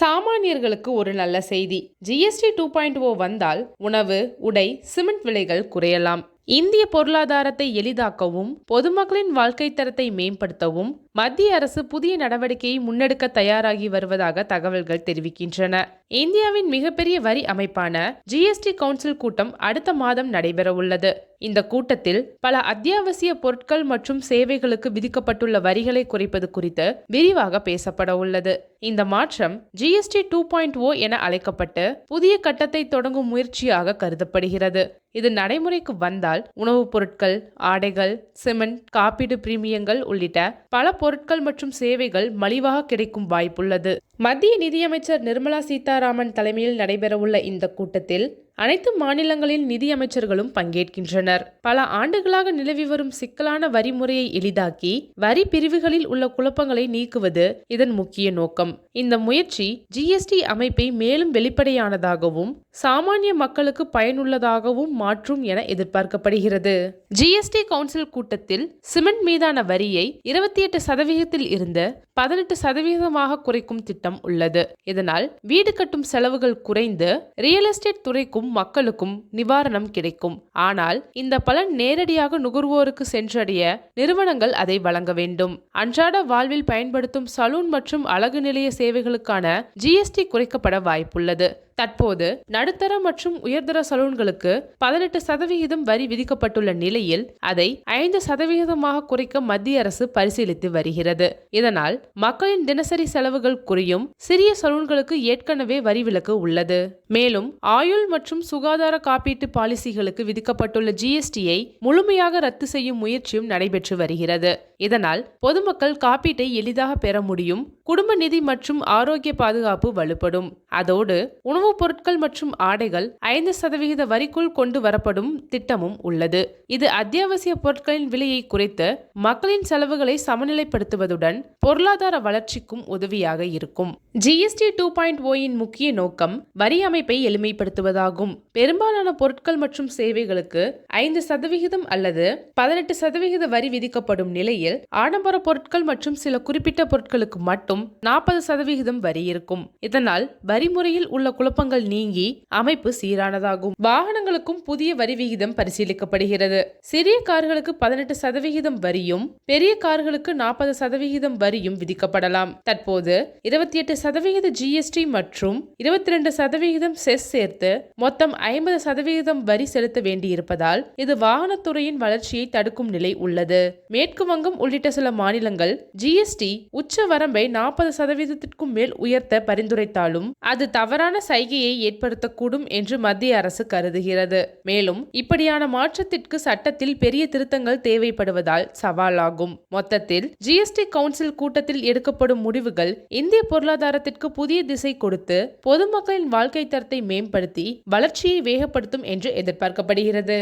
சாமானியர்களுக்கு ஒரு நல்ல செய்தி. ஜிஎஸ்டி டூ பாயிண்ட் ஓ oh வந்தால் உணவு உடை சிமெண்ட் விலைகள் குறையலாம். இந்திய பொருளாதாரத்தை எளிதாக்கவும் பொதுமக்களின் வாழ்க்கை தரத்தை மேம்படுத்தவும் மத்திய அரசு புதிய நடவடிக்கையை முன்னெடுக்க தயாராகி வருவதாக தகவல்கள் தெரிவிக்கின்றன. இந்தியாவின் மிகப்பெரிய வரி அமைப்பான ஜிஎஸ்டி கவுன்சில் கூட்டம் அடுத்த மாதம் நடைபெற உள்ளது இந்த கூட்டத்தில் பல அத்தியாவசிய பொருட்கள் மற்றும் சேவைகளுக்கு விதிக்கப்பட்டுள்ள வரிகளை குறைப்பது குறித்து விரிவாக பேசப்பட உள்ளது இந்த மாற்றம் ஜிஎஸ்டி டூ பாயிண்ட் ஓ என அழைக்கப்பட்டு புதிய கட்டத்தை தொடங்கும் முயற்சியாக கருதப்படுகிறது. இது நடைமுறைக்கு வந்தால் உணவுப் பொருட்கள் ஆடைகள் சிமெண்ட் காப்பீடு பிரீமியங்கள் உள்ளிட்ட பல பொருட்கள் மற்றும் சேவைகள் மலிவாக கிடைக்கும் வாய்ப்புள்ளது. மத்திய நிதியமைச்சர் நிர்மலா சீதாராமன் தலைமையில் நடைபெறவுள்ள இந்த கூட்டத்தில் அனைத்து மாநிலங்களின் நிதியமைச்சர்களும் பங்கேற்கின்றனர். பல ஆண்டுகளாக நிலவி வரும் சிக்கலான வரி முறையை எளிதாக்கி வரி பிரிவுகளில் உள்ள குழப்பங்களை நீக்குவது இதன் முக்கிய நோக்கம். இந்த முயற்சி ஜிஎஸ்டி அமைப்பை மேலும் வெளிப்படையானதாகவும் சாமானிய மக்களுக்கு பயனுள்ளதாகவும் மாற்றும் என எதிர்பார்க்கப்படுகிறது. ஜிஎஸ்டி கவுன்சில் கூட்டத்தில் சிமெண்ட் மீதான வரியை இருபத்தி எட்டு சதவீதத்தில் இருந்து பதினெட்டு சதவீதமாக குறைக்கும் திட்டம் உள்ளது. இதனால் வீடு கட்டும் செலவுகள் குறைந்து ரியல் எஸ்டேட் துறைக்கும் மக்களுக்கும் நிவாரணம் கிடைக்கும். ஆனால் இந்த பலன் நேரடியாக நுகர்வோருக்கு சென்றடைய நிறுவனங்கள் அதை வழங்க வேண்டும். அன்றாட வாழ்வில் பயன்படுத்தும் சலூன் மற்றும் அழகு நிலைய சேவைகளுக்கான ஜிஎஸ்டி குறைக்கப்பட வாய்ப்புள்ளது. தற்போது நடுத்தர மற்றும் உயர்தர சலூன்களுக்கு பதினெட்டு சதவிகிதம் வரி விதிக்கப்பட்டுள்ள நிலையில் அதை ஐந்து சதவிகிதமாக குறைக்க மத்திய அரசு பரிசீலித்து வருகிறது. இதனால் மக்களின் தினசரி செலவுகள் குறையும் சிறிய சலூன்களுக்கு ஏற்கனவே வரி விலக்கு உள்ளது. மேலும் ஆயுள் மற்றும் சுகாதார காப்பீட்டு பாலிசிகளுக்கு விதிக்கப்பட்டுள்ள ஜிஎஸ்டியை முழுமையாக ரத்து செய்யும் முயற்சியும் நடைபெற்று வருகிறது. இதனால் பொதுமக்கள் காப்பீட்டை எளிதாக பெற முடியும் குடும்ப நிதி மற்றும் ஆரோக்கிய பாதுகாப்பு வலுப்படும். அதோடு உணவுப் பொருட்கள் மற்றும் ஆடைகள் ஐந்து சதவிகித வரிக்குள் கொண்டு வரப்படும் திட்டமும் உள்ளது. இது அத்தியாவசிய பொருட்களின் விலையை குறைத்து மக்களின் செலவுகளை சமநிலைப்படுத்துவதுடன் பொருளாதார வளர்ச்சிக்கும் உதவியாக இருக்கும். ஜிஎஸ்டி டூ பாயிண்ட் ஓயின் முக்கிய நோக்கம் வரி அமைப்பை எளிமைப்படுத்துவதாகும். பெரும்பாலான பொருட்கள் மற்றும் சேவைகளுக்கு ஐந்து சதவிகிதம் அல்லது பதினெட்டு சதவிகித வரி விதிக்கப்படும் நிலையில் ஆடம்பர பொருட்கள் மற்றும் சில குறிப்பிட்ட பொருட்களுக்கு மட்டும் நாற்பது சதவிகிதம் வரி இருக்கும். இதனால் வரி முறையில் உள்ள குழப்பங்கள் நீங்கி அமைப்பு சீரானதாகும். வாகனங்களுக்கும் புதிய வரி விகிதம் பரிசீலிக்கப்படுகிறது. சிறிய கார்களுக்கு பதினெட்டு சதவிகிதம் வரியும் பெரிய கார்களுக்கு நாற்பது சதவிகிதம் வரியும் விதிக்கப்படலாம். தற்போது இருபத்தி எட்டு சதவிகித ஜிஎஸ்டி மற்றும் இருபத்தி ரெண்டு சதவிகிதம் செஸ் சேர்த்து மொத்தம் ஐம்பது சதவிகிதம் வரி செலுத்த வேண்டியிருப்பதால் இது வாகனத்துறையின் வளர்ச்சியை தடுக்கும் நிலை உள்ளது. மேற்கு வங்கம் உள்ளிட்ட சில மாநிலங்கள் ஜிஎஸ்டி உச்ச வரம்பை நாற்பது சதவீதத்திற்கும் மேல் உயர்த்த பரிந்துரைத்தாலும் அது தவறான சைகையை ஏற்படுத்தக்கூடும் என்று மத்திய அரசு கருதுகிறது. மேலும் இப்படியான மாற்றத்திற்கு சட்டத்தில் பெரிய திருத்தங்கள் தேவைப்படுவதால் சவாலாகும். மொத்தத்தில் ஜிஎஸ்டி கவுன்சில் கூட்டத்தில் எடுக்கப்படும் முடிவுகள் இந்திய பொருளாதாரத்திற்கு புதிய திசை கொடுத்து பொதுமக்களின் வாழ்க்கை தரத்தை மேம்படுத்தி வளர்ச்சியை வேகப்படுத்தும் என்று எதிர்பார்க்கப்படுகிறது.